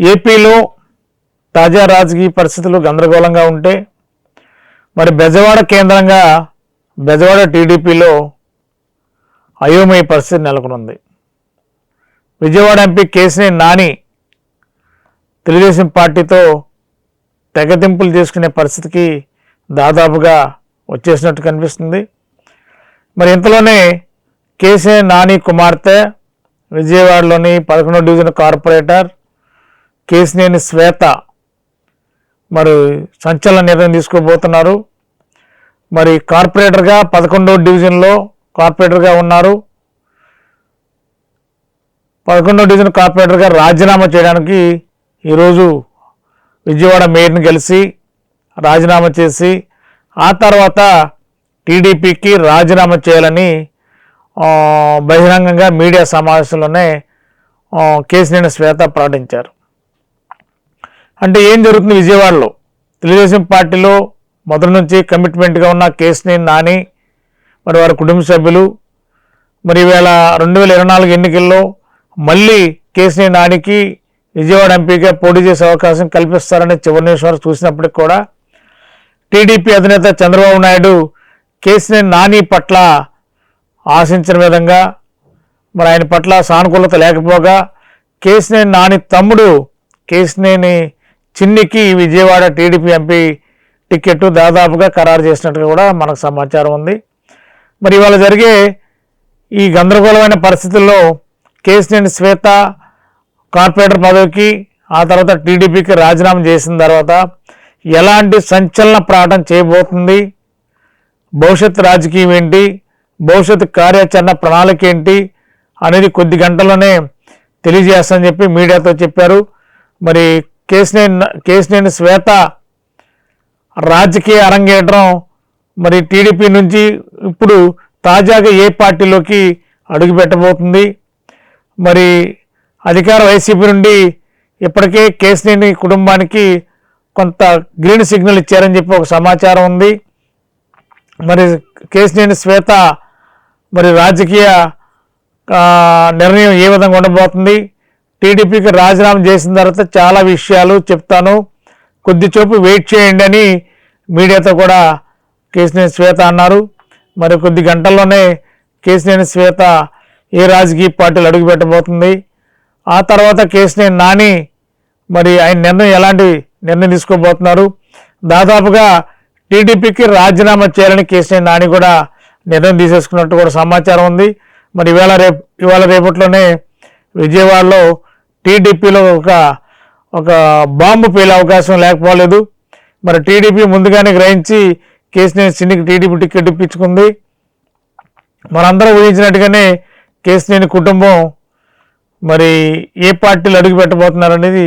ఏపీలో తాజా రాజకీయ పరిస్థితులు గందరగోళంగా ఉంటే మరి బెజవాడ కేంద్రంగా బెజవాడ టీడీపీలో అయోమయ పరిస్థితి నెలకొనుంది. విజయవాడ ఎంపీ కేసినేని నాని తెలుగుదేశం పార్టీతో తెగతింపులు చేసుకునే పరిస్థితికి దాదాపుగా వచ్చేసినట్టు కనిపిస్తుంది. మరి ఇంతలోనే కేసీ నాని కుమార్తె విజయవాడలోని పదకొండో డివిజన్ కార్పొరేటర్ కేసినేని శ్వేత మరి సంచలన నిర్ణయం తీసుకోబోతున్నారు. మరి కార్పొరేటర్గా పదకొండో డివిజన్లో కార్పొరేటర్గా ఉన్నారు. పదకొండో డివిజన్ కార్పొరేటర్గా రాజీనామా చేయడానికి ఈరోజు విజయవాడ మేయర్ని కలిసి రాజీనామా చేసి ఆ తర్వాత టీడీపీకి రాజీనామా చేయాలని బహిరంగంగా మీడియా సమావేశంలోనే కేసినేని శ్వేత ప్రకటించారు. అంటే ఏం జరుగుతుంది విజయవాడలో? తెలుగుదేశం పార్టీలో మొదటి నుంచి కమిట్మెంట్గా ఉన్న కేసినేని నాని మరి వారి కుటుంబ సభ్యులు మరి వేళ రెండు వేల ఇరవై నాలుగు ఎన్నికల్లో మళ్ళీ కేసినేని నానికి విజయవాడ ఎంపీగా పోటీ చేసే అవకాశం కల్పిస్తారని చివరి నిమిషం వరకు చూసినప్పటికి కూడా టీడీపీ అధినేత చంద్రబాబు నాయుడు కేసినేని నాని పట్ల ఆశించిన విధంగా మరి ఆయన పట్ల సానుకూలత లేకపోగా కేసినేని నాని తమ్ముడు కేసినేని చిన్నికి విజయవాడ టీడీపీ ఎంపీ టికెట్ దాదాపుగా ఖరారు చేసినట్టుగా కూడా మనకు సమాచారం ఉంది. మరి ఇవాళ జరిగే ఈ గందరగోళమైన పరిస్థితుల్లో కేసినేని శ్వేత కార్పొరేటర్ పదవికి ఆ తర్వాత టీడీపీకి రాజీనామా చేసిన తర్వాత ఎలాంటి సంచలన ప్రాటం చేయబోతుంది? భవిష్యత్ రాజకీయం ఏంటి? భవిష్యత్ కార్యాచరణ ప్రణాళిక ఏంటి? అనేది కొద్ది గంటల్లోనే తెలియజేస్తానని చెప్పి మీడియాతో చెప్పారు. మరి కేసినేని కేసినేని శ్వేత రాజకీయ అరంగేట్రం మరి టీడీపీ నుంచి ఇప్పుడు తాజాగా ఏ పార్టీలోకి అడుగుపెట్టబోతుంది మరి అధికార వైసీపీ నుండి ఇప్పటికే కేసినేని కుటుంబానికి కొంత గ్రీన్ సిగ్నల్ ఇచ్చారని చెప్పి ఒక సమాచారం ఉంది. మరి కేసినేని శ్వేత మరి రాజకీయ నిర్ణయం ఏ విధంగా ఉండబోతుంది? టీడీపీకి రాజీనామా చేసిన తర్వాత చాలా విషయాలు చెప్తాను. కొద్దిసేపు వెయిట్ చేయండి అని మీడియాతో కూడా కేసినేని శ్వేత అన్నారు. మరి కొద్ది గంటల్లోనే కేసినేని శ్వేత ఏ రాజకీయ పార్టీలు అడుగు పెట్టబోతుంది. ఆ తర్వాత కేసినేని నాని మరి ఆయన నిర్ణయం ఎలాంటి నిర్ణయం తీసుకోబోతున్నారు. దాదాపుగా టీడీపీకి రాజీనామా చేయాలని కేసినేని నాని కూడా నిర్ణయం తీసేసుకున్నట్టు కూడా సమాచారం ఉంది. మరి ఇవాళ రేపు ఇవాళ రేపట్లోనే విజయవాడలో టీడీపీలో ఒక ఒక బాంబు పేలే అవకాశం లేకపోలేదు. మరి టీడీపీ ముందుగానే గ్రహించి కేసినేని సిన్నికి టీడీపీ టికెట్ ఇప్పించుకుంది. మనందరం ఊహించినట్టుగానే కేసినేని కుటుంబం మరి ఏ పార్టీలు అడుగు పెట్టబోతున్నారనేది